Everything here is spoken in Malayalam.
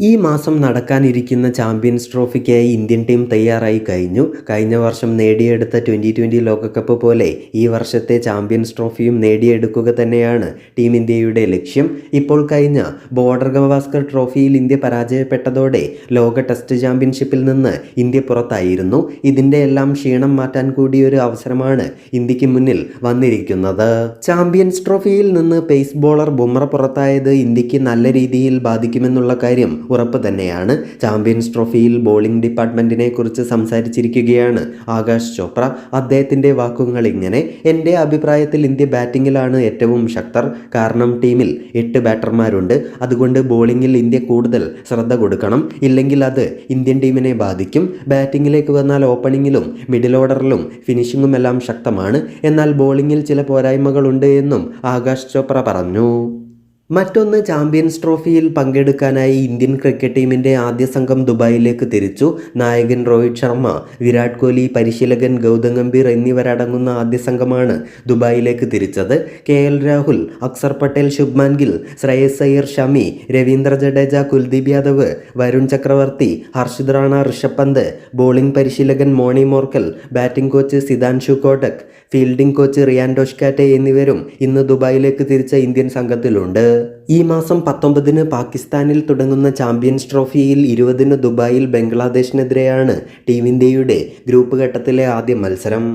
ഈ മാസം നടക്കാനിരിക്കുന്ന ചാമ്പ്യൻസ് ട്രോഫിക്കായി ഇന്ത്യൻ ടീം തയ്യാറായി കഴിഞ്ഞു. കഴിഞ്ഞ വർഷം നേടിയെടുത്ത ട്വന്റി ട്വന്റി ലോകകപ്പ് പോലെ ഈ വർഷത്തെ ചാമ്പ്യൻസ് ട്രോഫിയും നേടിയെടുക്കുക തന്നെയാണ് ടീം ഇന്ത്യയുടെ ലക്ഷ്യം. ഇപ്പോൾ കഴിഞ്ഞ ബോർഡർ ഗവാസ്കർ ട്രോഫിയിൽ ഇന്ത്യ പരാജയപ്പെട്ടതോടെ ലോക ടെസ്റ്റ് ചാമ്പ്യൻഷിപ്പിൽ നിന്ന് ഇന്ത്യ പുറത്തായിരുന്നു. ഇതിന്റെ എല്ലാം ക്ഷീണം മാറ്റാൻ കൂടിയൊരു അവസരമാണ് ഇന്ത്യയ്ക്ക് മുന്നിൽ വന്നിരിക്കുന്നത്. ചാമ്പ്യൻസ് ട്രോഫിയിൽ നിന്ന് പേസ് ബോളർ ബുംറ പുറത്തായത് ഇന്ത്യയ്ക്ക് നല്ല രീതിയിൽ ബാധിക്കുമെന്നുള്ള കാര്യം ഉറപ്പ് തന്നെയാണ്. ചാമ്പ്യൻസ് ട്രോഫിയിൽ ബോളിംഗ് ഡിപ്പാർട്ട്മെന്റിനെ കുറിച്ച് സംസാരിച്ചിരിക്കുകയാണ് ആകാശ് ചോപ്ര. അദ്ദേഹത്തിന്റെ വാക്കുകൾ ഇങ്ങനെ എന്റെ അഭിപ്രായത്തിൽ ഇന്ത്യ ബാറ്റിംഗിലാണ് ഏറ്റവും ശക്തർ. കാരണം ടീമിൽ എട്ട് ബാറ്റർമാരുണ്ട്. അതുകൊണ്ട് ബോളിങ്ങിൽ ഇന്ത്യ കൂടുതൽ ശ്രദ്ധ കൊടുക്കണം. ഇല്ലെങ്കിൽ അത് ഇന്ത്യൻ ടീമിനെ ബാധിക്കും. ബാറ്റിംഗിലേക്ക് വന്നാൽ ഓപ്പണിങ്ങിലും മിഡിൽ ഓർഡറിലും ഫിനിഷിങ്ങും എല്ലാം ശക്തമാണ്. എന്നാൽ ബോളിങ്ങിൽ ചില പോരായ്മകളുണ്ട് എന്നും ആകാശ് ചോപ്ര പറഞ്ഞു. മറ്റൊന്ന് ചാമ്പ്യൻസ് ട്രോഫിയിൽ പങ്കെടുക്കാനായി ഇന്ത്യൻ ക്രിക്കറ്റ് ടീമിന്റെ ആദ്യ സംഘം ദുബായിലേക്ക് തിരിച്ചു. നായകൻ രോഹിത് ശർമ്മ വിരാട് കോഹ്ലി പരിശീലകൻ ഗൗതം ഗംഭീർ എന്നിവരടങ്ങുന്ന ആദ്യ സംഘമാണ് ദുബായിലേക്ക് തിരിച്ചത്. K L Rahul Axar Patel Shubman Gill Shreyas Iyer Shami Ravindra Jadeja Kuldeep Yadav Varun Chakravarthy Harshit Rana Rishabh Pant bowling പരിശീലകൻ മോണി Morkel batting coach Sitanshu Kotak fielding coach Ryan Doeschate എന്നിവരും ഇന്ന് ദുബായിലേക്ക് തിരിച്ച ഇന്ത്യൻ സംഘത്തിലുണ്ട്. ഈ മാസം പത്തൊമ്പതിന് പാകിസ്ഥാനിൽ തുടങ്ങുന്ന ചാമ്പ്യൻസ് ട്രോഫിയിൽ ഇരുപതിന് ദുബായിൽ ബംഗ്ലാദേശിനെതിരെയാണ് ടീം ഇന്ത്യയുടെ ഗ്രൂപ്പ് ഘട്ടത്തിലെ ആദ്യ മത്സരം.